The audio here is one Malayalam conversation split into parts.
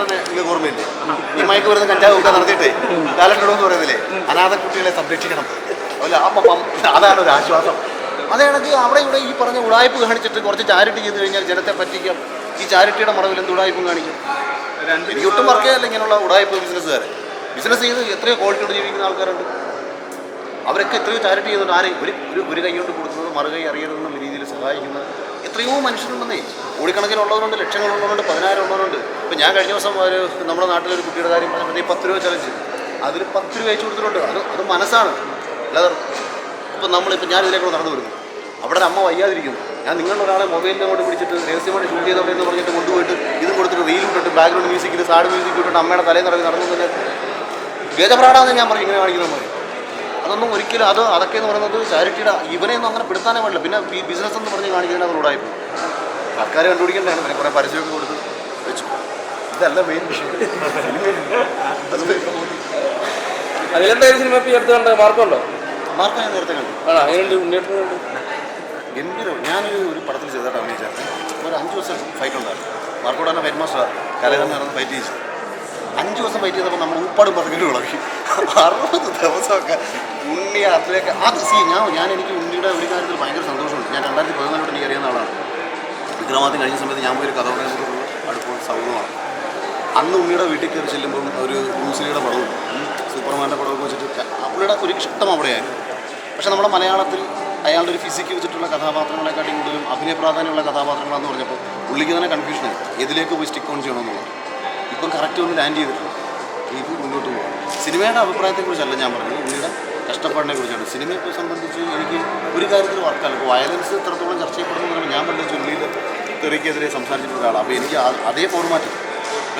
ലാലട്ടനെ നിങ്ങൾക്ക് ഓർമ്മയില്ലേ? ഈ മയക്ക് വരുന്ന കഞ്ചാവ് ഒക്കെ നടത്തിയിട്ടേ എന്ന് പറയുന്നില്ലേ? അനാഥ കുട്ടികളെ സംരക്ഷിക്കണം. അല്ല അപ്പം അതാണ് ഒരു ആശ്വാസം. അതേ കണക്ക് അവിടെ ഇവിടെ ഈ പറഞ്ഞ ഉടായ്പ് കാണിച്ചിട്ട് കുറച്ച് ചാരിറ്റി ചെയ്ത് കഴിഞ്ഞാൽ ജനത്തെ പറ്റിക്കാം. ഈ ചാരിറ്റിയുടെ മറവിൽ എന്ത് ഉടായ്പും കാണിക്കും? എനിക്ക് ഒട്ടും വർക്കേയല്ല ഇങ്ങനെയുള്ള ഉടായ്പ് ബിസിനസ്സുകാർ ബിസിനസ് ചെയ്ത് എത്രയോ ക്വാളിറ്റിയോട് ജീവിക്കുന്ന ആൾക്കാരുണ്ട്. അവരൊക്കെ എത്രയോ ചാരിറ്റി ചെയ്യുന്നുണ്ട്. ആരെയും ഒരു ഒരു കൈ കൊണ്ട് കൊടുക്കുന്നത് മറുകൈ അറിയരുതെന്നുള്ള രീതിയിൽ സഹായിക്കുന്ന എത്രയോ മനുഷ്യരുണ്ടെന്നേ. കോടിക്കണക്കിനുള്ളവരുണ്ട് ലക്ഷങ്ങളുള്ളവരുണ്ട് പതിനായിരം ഉള്ളവരുണ്ട് ഇപ്പം ഞാൻ കഴിഞ്ഞ ദിവസം ഒരു നമ്മുടെ നാട്ടിലൊരു കുട്ടിയുടെ കാര്യം പറഞ്ഞപ്പോൾ ഈ പത്ത് രൂപ ചലഞ്ച് അതിൽ പത്ത് രൂപ അയച്ചു കൊടുത്തിട്ടുണ്ട്. അത് അത് മനസ്സാണ്. അല്ലാതെ ഇപ്പം നമ്മളിപ്പോൾ ഞാൻ ഇതിലേക്കൂടെ നടന്നു വരുന്നു. അവിടെ അമ്മ വയ്യാതിരിക്കുന്നു. ഞാൻ നിങ്ങളുടെ ഒരാളെ മൊബൈലിൽ അങ്ങോട്ട് പിടിച്ചിട്ട് രഹസ്യമായിട്ട് ഷൂട്ട് ചെയ്തോട്ടെ എന്ന് പറഞ്ഞിട്ട് കൊണ്ടുപോയിട്ട് ഇതും കൊടുത്തിട്ട് റീൽ ഇട്ടിട്ട് ബാക്ക്ഗ്രൗണ്ട് മ്യൂസിക്കിൽ സാഡ് മ്യൂസിക് ഇട്ടിട്ട് അമ്മയുടെ തലയിൽ നടന്ന് നടന്നു തന്നെ ഗജപ്രാടാന്ന് ഞാൻ പറയും ഇങ്ങനെ കാണിക്കുന്ന പോലെ അതൊന്നും ഒരിക്കലും അത് അതൊക്കെ എന്ന് പറയുന്നത് ചാരിറ്റിയുടെ ഇവനെയൊന്നും അങ്ങനെ പെടുത്താനേ പാടില്ല. പിന്നെ ഈ ബിസിനസ് എന്ന് പറഞ്ഞ് കാണിക്കുന്നതിന് അത് റോഡായി പോകും സർക്കാർ കണ്ടുപിടിക്കേണ്ടതാണ്. പിന്നെ കുറേ പരസ്യമൊക്കെ കൊടുത്ത് വെച്ചു. ഇതല്ല മെയിൻ വിഷയം. അതിലെന്തായാലും സിനിമ ഇപ്പം മാർക്കുണ്ടോ മാർക്ക് ഞാൻ നേരത്തെ കണ്ടു. ഗംഭീരം. ഞാനൊരു ഒരു പടത്തിൽ ചെയ്തിട്ട് അഭിനയിച്ചായിരുന്നു. ഒരു അഞ്ച് ദിവസം ഫൈറ്റ് ഉണ്ടായിരുന്നു. മാർക്കോടാണ് ഫൈറ്റ് മാസ്റ്റർ കലയിൽ നടന്ന് ഫൈറ്റ് ചെയ്തു അഞ്ച് ദിവസം ഫൈറ്റ് ചെയ്തപ്പോൾ നമ്മൾ ഉപ്പാടും പറഞ്ഞു വിളക്കി അറുപത് ദിവസമൊക്കെ ഉണ്ണി അതിലേക്ക് അത് സി ഞാൻ ഞാൻ എനിക്ക് ഉണ്ണിയുടെ ഒരു കാര്യത്തിൽ ഭയങ്കര സന്തോഷമുണ്ട്. ഞാൻ രണ്ടായിരത്തി പതിനാലോട്ട് എനിക്ക് അറിയുന്ന ആളാണ്. വിക്രമാദിത്യം കഴിഞ്ഞ സമയത്ത് ഞാൻ ഒരു കഥ പറയാൻ അടുപ്പോൾ സൗഹൃദമാണ് അന്ന് ഉണ്ണിയുടെ വീട്ടിൽ കയറി ചെല്ലുമ്പം ഒരു ന്യൂസിലിയുടെ പടവും സൂപ്പർമാന്റെ പടമൊക്കെ വെച്ചിട്ട് പുള്ളിയുടെ ഒരു ഇഷ്ടം അവിടെയായിരുന്നു. പക്ഷേ നമ്മുടെ മലയാളത്തിൽ അയാളുടെ ഒരു ഫിസിക്ക് വെച്ചിട്ടുള്ള കഥാപാത്രങ്ങളെക്കാട്ടി കൂടുതലും അഭിനയ പ്രാധാന്യമുള്ള കഥാപാത്രങ്ങളാന്ന് പറഞ്ഞപ്പോൾ പുള്ളിക്ക് തന്നെ കൺഫ്യൂഷനായി എതിലേക്ക് പോയി സ്റ്റിക്ക് ഓൺ ചെയ്യണമെന്നുള്ളത്. ഇപ്പം കറക്റ്റ് ഒന്ന് ലാൻഡ് ചെയ്തിട്ടുണ്ട് ഇത് മുന്നോട്ട് പോകും സിനിമയുടെ അഭിപ്രായത്തെക്കുറിച്ചല്ല ഞാൻ പറഞ്ഞത്. കഷ്ടപ്പാടിനെ കുറിച്ചാണ്. സിനിമയെ സംബന്ധിച്ച് എനിക്ക് ഒരു കാര്യത്തിൽ വർക്കല്ല ഇപ്പോൾ വയലൻസ് എത്രത്തോളം ചർച്ച ചെയ്യപ്പെടുന്നു ഞാൻ പണ്ട് ചുള്ളിയിൽ തെറിക്കെതിരെ സംസാരിച്ചിട്ടുള്ള ഒരാളാണ്. അപ്പോൾ എനിക്ക് അതേ ഫോർമാറ്റ്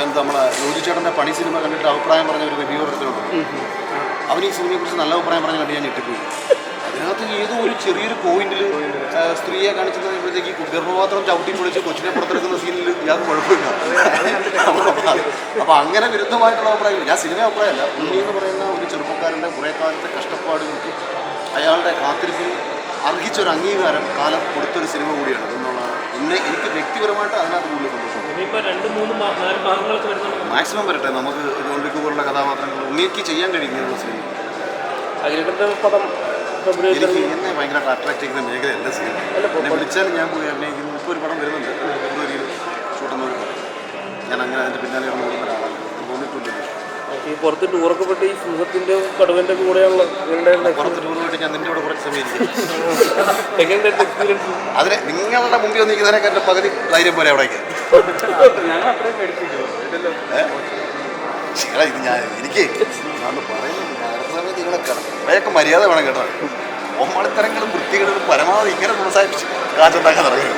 എന്താ നമ്മളെ യോജിച്ചേട്ടന്റെ പണി സിനിമ കണ്ടിട്ട് അഭിപ്രായം പറഞ്ഞ ഒരു റിവ്യൂവർ എടുത്തിട്ടുണ്ട്. അവൻ ഈ സിനിമയെക്കുറിച്ച് നല്ല അഭിപ്രായം പറഞ്ഞ കണ്ട് ഞാൻ ഞെട്ടിപ്പോയി. അതിനകത്ത് ഏതോ ഒരു ചെറിയൊരു പോയിന്റിൽ സ്ത്രീയെ കാണിച്ചു കഴിയുമ്പോഴത്തേക്ക് ഈ ഗർഭപാത്രം ചവിട്ടി പൊളിച്ച് കൊച്ചിനെ പുറത്തെടുക്കുന്ന സീനിൽ യാതൊരു കുഴപ്പമില്ല. അപ്പോൾ അങ്ങനെ വിരുദ്ധമായിട്ടുള്ള അഭിപ്രായം ഞാൻ സിനിമ അഭിപ്രായമല്ല. ഉണ്ണി എന്ന് പറയുന്ന ഒരു ചെറുപ്പക്കാരന്റെ കുറേ കാലത്തെ കഷ്ടപ്പാടുകൾക്ക് അയാളുടെ കാത്തിരിപ്പിൽ അർഹിച്ചൊരു അംഗീകാരം കാലം കൊടുത്തൊരു സിനിമ കൂടിയാണ്. എന്നുള്ളതാണ് എന്നെ എനിക്ക് വ്യക്തിപരമായിട്ട് അതിനകത്ത് കൂടുതൽ സന്തോഷം മാക്സിമം വരട്ടെ. നമുക്ക് ജോൺബിക്ക് പോലുള്ള കഥാപാത്രങ്ങൾ ഉണ്ണിക്ക് ചെയ്യാൻ കഴിയുന്ന സിനിമ. പടം ഫെബ്രുവരി എനിക്ക് എന്നെ ഭയങ്കരമായിട്ട് അട്രാക്ട് ചെയ്യുന്ന മേഖലയല്ല സിനിമ. എന്നെ വിളിച്ചാൽ ഞാൻ പോയി അഭിനയിക്കുന്നു. ഇപ്പോൾ ഒരു പടം വരുന്നുണ്ട്. ഫെബ്രുവരിയിൽ ഷൂട്ടുന്ന ഒരു പടം. ഞാൻ അങ്ങനെ അതിന്റെ പിന്നാലെ കടന്നു പോകുന്ന ഒരാളാണ് തോന്നിയിട്ടില്ല ഈ പുറത്ത് ടൂറൊക്കെ പോയിട്ട് ഈ സിംഹത്തിന്റെ കടുവന്റെ കൂടെയുള്ള പുറത്ത് ടൂർ പോയിട്ട് ഞാൻ നിന്റെ കൂടെ കുറച്ച് സമയം അതിന് നിങ്ങളുടെ മുമ്പിൽ വന്നിരിക്കുന്നതിനൊക്കെ എന്റെ പകുതി ധൈര്യം പോലെ അവിടേക്ക്. എടാ ഇത് ഞാൻ എനിക്ക് ഞാൻ പറയുന്നത് ഞാൻ അടുത്ത സമയത്ത് നിങ്ങളെ കുറേയൊക്കെ മര്യാദ വേണം കേട്ടോ. ഒമ്മളിത്തരങ്ങളും വൃത്തികളും പരമാവധി ഇങ്ങനെ പ്രോത്സാഹിപ്പിച്ച് കാറ്റുണ്ടാക്കാൻ തുടങ്ങി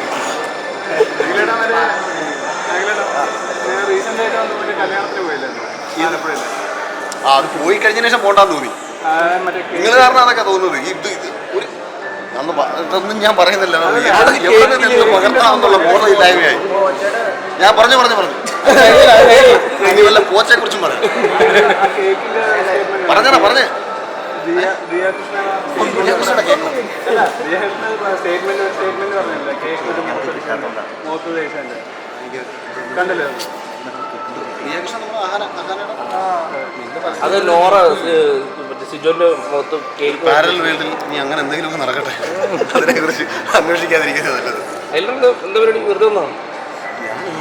ആ അത് പോയി കഴിഞ്ഞതിന് ശേഷം പോണ്ടാന്ന് തോന്നി. നിങ്ങൾ കാരണം അതൊക്കെ തോന്നുന്നത്. ഇത് ഒരു ഇതൊന്നും ഞാൻ പറയുന്നില്ല. പകർത്താമെന്നുള്ള ബോധമില്ലായ്മയായി ഞാൻ പറഞ്ഞു പറഞ്ഞു പറഞ്ഞു. ഇനി വല്ല പോച്ചയെ കുറിച്ചും പറയാം പറഞ്ഞടാ പറഞ്ഞേ. ദിയ ദിയ കൃഷ്ണ ഇതിനെക്കുറിച്ചുള്ള കേൾക്കണം അല്ല ദിയ സ്റ്റേറ്റ്മെന്റ് സ്റ്റേറ്റ്മെന്റ് പറഞ്ഞില്ല? കേക്ക് ഒരു മുഖത്ത് മുഖത്ത് തേച്ചാണ്ട് കണ്ടല്ലോ? അത് ലോറ സിജോന്റെ മുഖത്ത് കേക്ക് പാരൽ വേൾഡിൽ നീ അങ്ങനെ എന്തെങ്കിലും നടക്കട്ടെ. അതിനെക്കുറിച്ച് അന്വേഷിക്കാതിരിക്കുന്നത് നല്ലത്. എന്താ വെറുതെ ഒന്നാണ്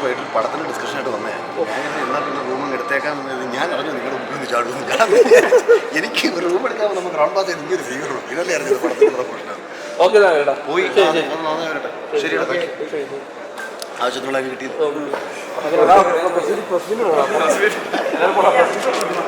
വൈകിട്ട് പടത്തിന്റെ ഡിസ്കഷൻ ആയിട്ട് വന്നേ. ഞാൻ ഇങ്ങനെ എന്നാ പിന്നെ റൂം എടുത്തേക്കാൻ വന്നത് ഞാൻ അറിഞ്ഞു നിങ്ങളുടെ മുമ്പിൽ നിന്ന് ചാടുന്നു ഞാൻ എനിക്ക് റൂം എടുക്കാൻ നമുക്ക് ഗ്രൗണ്ട് പാസ് എനിക്ക് ഒരു സ്വീകരണം ഇതല്ലേ അറിഞ്ഞത് പടത്തിനുള്ള പ്രശ്നം ഓക്കെ പോയി. ശരി നന്നായി വരട്ടെ. ആവശ്യത്തിനുള്ള കിട്ടിയത്.